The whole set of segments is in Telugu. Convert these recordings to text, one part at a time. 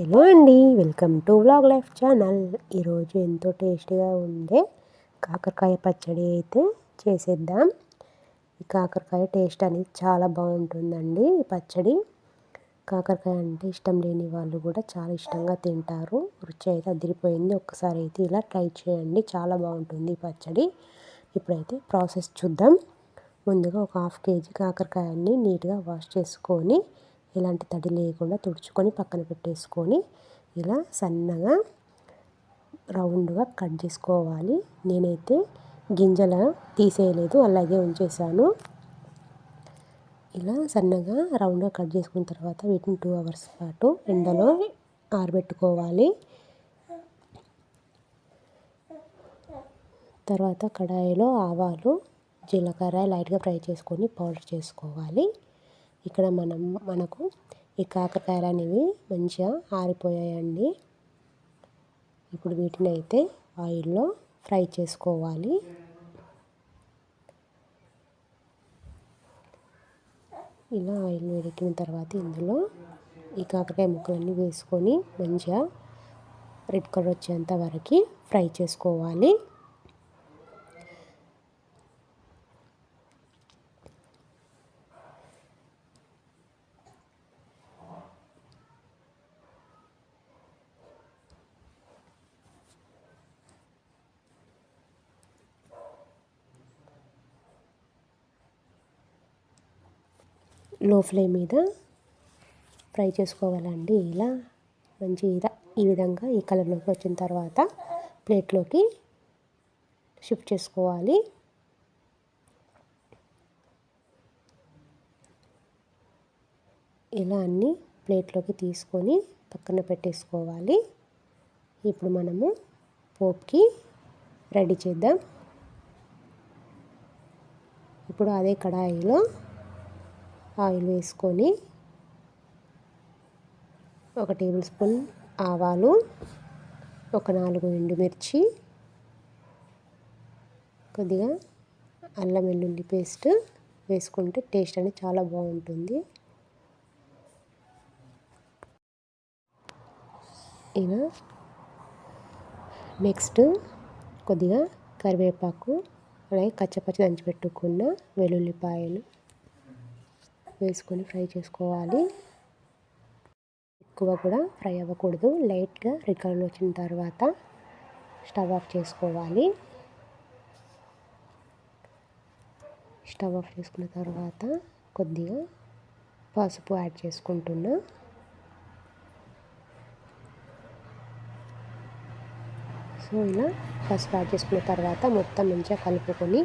హలో అండి welcome to vlog life channel. ఈరోజు ఎంతో టేస్టీగా ఉండే కాకరకాయ పచ్చడి అయితే చేసేద్దాం. ఈ కాకరకాయ టేస్ట్ అనేది చాలా బాగుంటుందండి ఈ పచ్చడి. కాకరకాయ అంటే ఇష్టం లేని వాళ్ళు కూడా చాలా ఇష్టంగా తింటారు. రుచి అయితే అదిరిపోయింది. ఒక్కసారి అయితే ఇలా ట్రై చేయండి. చాలా బాగుంటుంది ఈ పచ్చడి. ఇప్పుడైతే ప్రాసెస్ చూద్దాం. ముందుగా ఒక హాఫ్ కేజీ కాకరకాయని నీట్గా వాష్ చేసుకొని ఎలాంటి తడి లేకుండా తుడుచుకొని పక్కన పెట్టేసుకొని ఇలా సన్నగా రౌండ్గా కట్ చేసుకోవాలి. నేనైతే గింజల తీసేయలేదు అలాగే ఉంచేసాను ఇలా సన్నగా రౌండ్గా కట్ చేసుకున్న తర్వాత వీటిని టూ అవర్స్ పాటు ఎండలో ఆరబెట్టుకోవాలి. తర్వాత కడాయిలో ఆవాలు జీలకర్ర లైట్గా ఫ్రై చేసుకొని పౌడర్ చేసుకోవాలి. ఇక్కడ మనం మనకు ఈ కాకరకాయలు అనేవి మంచిగా ఆరిపోయాయండి. ఇప్పుడు వీటిని అయితే ఆయిల్లో ఫ్రై చేసుకోవాలి. ఇలా ఆయిల్ వేడెక్కిన తర్వాత ఇందులో ఈ కాకరకాయ ముక్కలన్నీ వేసుకొని మంచిగా రెడ్ కలర్ వచ్చేంత వరకు ఫ్రై చేసుకోవాలి. లో ఫ్లేమ్ మీద ఫ్రై చేసుకోవాలండి ఇలా మంచి ఈ విధంగా ఈ కలర్లోకి వచ్చిన తర్వాత ప్లేట్లోకి షిఫ్ట్ చేసుకోవాలి. ఇలా అన్ని ప్లేట్లోకి తీసుకొని పక్కన పెట్టేసుకోవాలి. ఇప్పుడు మనము పోప్కి రెడీ చేద్దాం. ఇప్పుడు అదే కడాయిలో ఆయిల్ వేసుకొని ఒక టేబుల్ స్పూన్ ఆవాలు ఒక నాలుగు ఎండుమిర్చి కొద్దిగా అల్లం వెల్లుల్లి పేస్ట్ వేసుకుంటే టేస్ట్ అనేది చాలా బాగుంటుంది. ఇలా నెక్స్ట్ కొద్దిగా కరివేపాకు అలాగే కచ్చపచ్చ దంచి పెట్టుకున్న వెల్లుల్లిపాయలు వేసుకొని ఫ్రై చేసుకోవాలి. ఎక్కువ కూడా ఫ్రై అవ్వకూడదు. లైట్గా రికర్లు వచ్చిన తర్వాత స్టవ్ ఆఫ్ చేసుకోవాలి. స్టవ్ ఆఫ్ చేసుకున్న తర్వాత కొద్దిగా పసుపు యాడ్ చేసుకుంటున్నా. సో ఇలా పసుపు యాడ్ చేసుకున్న తర్వాత మొత్తం మంచిగా కలుపుకొని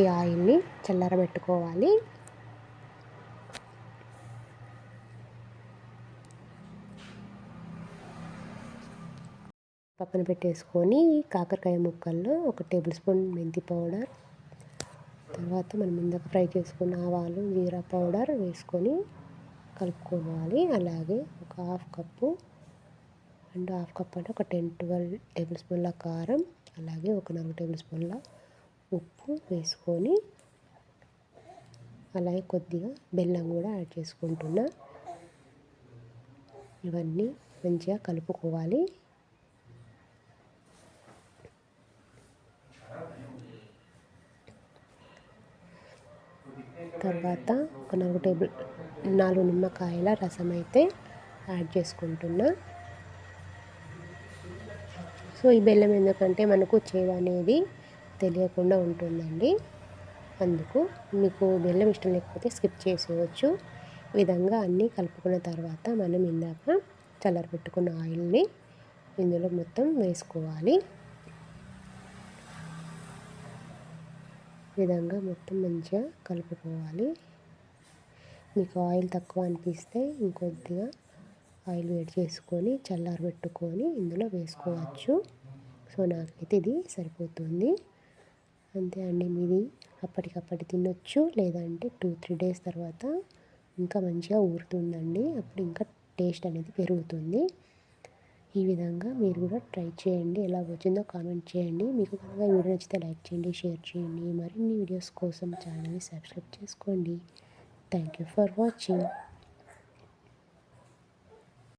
ఈ ఆయిల్ని చల్లారబెట్టుకోవాలి. పక్కన పెట్టేసుకొని కాకరకాయ ముక్కల్లో ఒక టేబుల్ స్పూన్ మెంతి పౌడర్. తర్వాత మనం ముందుకు ఫ్రై చేసుకున్న ఆవాలు జీరా పౌడర్ వేసుకొని కలుపుకోవాలి. అలాగే ఒక half cup and half cup అంటే ఒక టెన్ ట్వెల్వ్ టేబుల్ స్పూన్ల కారం అలాగే ఒక నాలుగు టేబుల్ స్పూన్ల ఉప్పు వేసుకొని అలాగే కొద్దిగా బెల్లం కూడా యాడ్ చేసుకుంటున్నా. ఇవన్నీ మంచిగా కలుపుకోవాలి. తర్వాత ఒక నాలుగు టేబుల్ నాలుగు నిమ్మకాయల రసం అయితే యాడ్ చేసుకుంటున్నా. సో ఈ బెల్లం ఎందుకంటే మనకు చేదు అనేది తెలియకుండా ఉంటుందండి. అందుకు మీకు బెల్లం ఇష్టం లేకపోతే స్కిప్ చేసేయచ్చు. ఈ విధంగా అన్నీ కలుపుకున్న తర్వాత మనం ఇందాక చల్లరబెట్టుకున్న ఆయిల్ని ఇందులో మొత్తం వేసుకోవాలి. విధంగా మొత్తం మంచిగా కలుపుకోవాలి. మీకు ఆయిల్ తక్కువ అనిపిస్తే ఇంకొద్దిగా ఆయిల్ వేడి చేసుకొని చల్లారబెట్టుకొని ఇందులో వేసుకోవచ్చు. సో నాకైతే ఇది సరిపోతుంది. అంతే అండి మీది. అప్పటికప్పటి తినొచ్చు లేదంటే టూ త్రీ డేస్ తర్వాత ఇంకా మంచిగా ఊరుతుందండి. అప్పుడు ఇంకా టేస్ట్ అనేది పెరుగుతుంది. ఈ విధంగా మీరు కూడా ట్రై చేయండి. ఎలా వచ్చిందో కామెంట్ చేయండి. మీకు కనుక వీడియో నచ్చితే లైక్ చేయండి షేర్ చేయండి. మరిన్ని వీడియోస్ కోసం ఛానల్ని సబ్స్క్రైబ్ చేసుకోండి. Thank you for watching.